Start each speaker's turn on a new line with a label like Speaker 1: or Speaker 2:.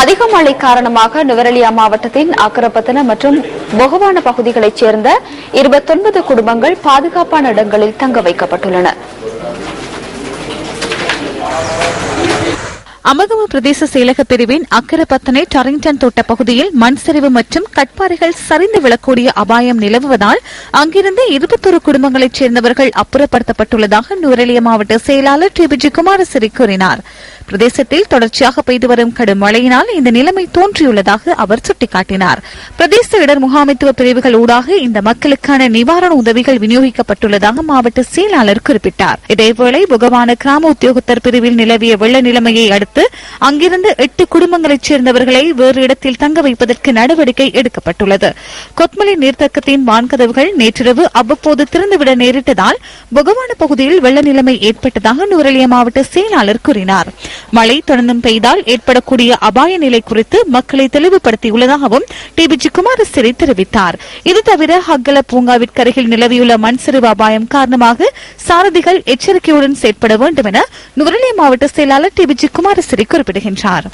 Speaker 1: அதிக மழை காரணமாக நுவரெலியா மாவட்டத்தின் அக்கரப்பத்தன மற்றும் பொகவான பகுதிகளைச் சேர்ந்த இருபத்தொன்பது குடும்பங்கள் பாதுகாப்பான இடங்களில் தங்க வைக்கப்பட்டுள்ளன.
Speaker 2: அமகம பிரதேச செயலக பிரிவின் அக்கரப்பத்தனை டரிங்டன் தோட்ட பகுதியில் மண் சரிவு மற்றும் கட்பாறைகள் சரிந்து விழக்கூடிய அபாயம் நிலவுவதால் அங்கிருந்து இருபத்தொரு குடும்பங்களைச் சேர்ந்தவர்கள் அப்புறப்படுத்தப்பட்டுள்ளதாக நூரலிய மாவட்ட செயலாளர் டி விஜய் குமாரசிறி கூறினார். பிரதேசத்தில் தொடர்ச்சியாக பெய்து வரும் கடும் மழையினால் இந்த நிலைமை தோன்றியுள்ளதாக அவர் சுட்டிக்காட்டினார். பிரதேச இடர் முகாமைத்துவ பிரிவுகள் ஊடாக இந்த மக்களுக்கான நிவாரண உதவிகள் விநியோகிக்கப்பட்டுள்ளதாக மாவட்ட செயலாளர் குறிப்பிட்டார். இதேவேளை புகவான கிராம உத்தியோகத்தர் பிரிவில் நிலவிய வெள்ள நிலைமையை அடுத்து அங்கிருந்து எட்டு குடும்பங்களைச் சேர்ந்தவர்களை வேறு இடத்தில் தங்க வைப்பதற்கு நடவடிக்கை எடுக்கப்பட்டுள்ளது. கொத்மலை நீர்த்தக்கத்தின் வான்கதவுகள் நேற்றிரவு அவ்வப்போது திறந்துவிட நேரிட்டதால் புகவான பகுதியில் வெள்ள நிலைமை ஏற்பட்டதாக நூரலியா மாவட்ட செயலாளர் கூறினார். மழை தொடர்ந்தும் பெய்தால் ஏற்படக்கூடிய அபாய நிலை குறித்து மக்களை தெளிவுபடுத்தியுள்ளதாகவும் டி பி ஜி குமாரசிறி தெரிவித்தார். இது தவிர ஹக்கல பூங்காவிற்கருகில் நிலவியுள்ள மண் சரிவு அபாயம் காரணமாக சாரதிகள் எச்சரிக்கையுடன் செயற்பட வேண்டும் என நுவரெலியா மாவட்ட செயலாளர் டி விஜி குமாரசிறி குறிப்பிடுகின்றார்.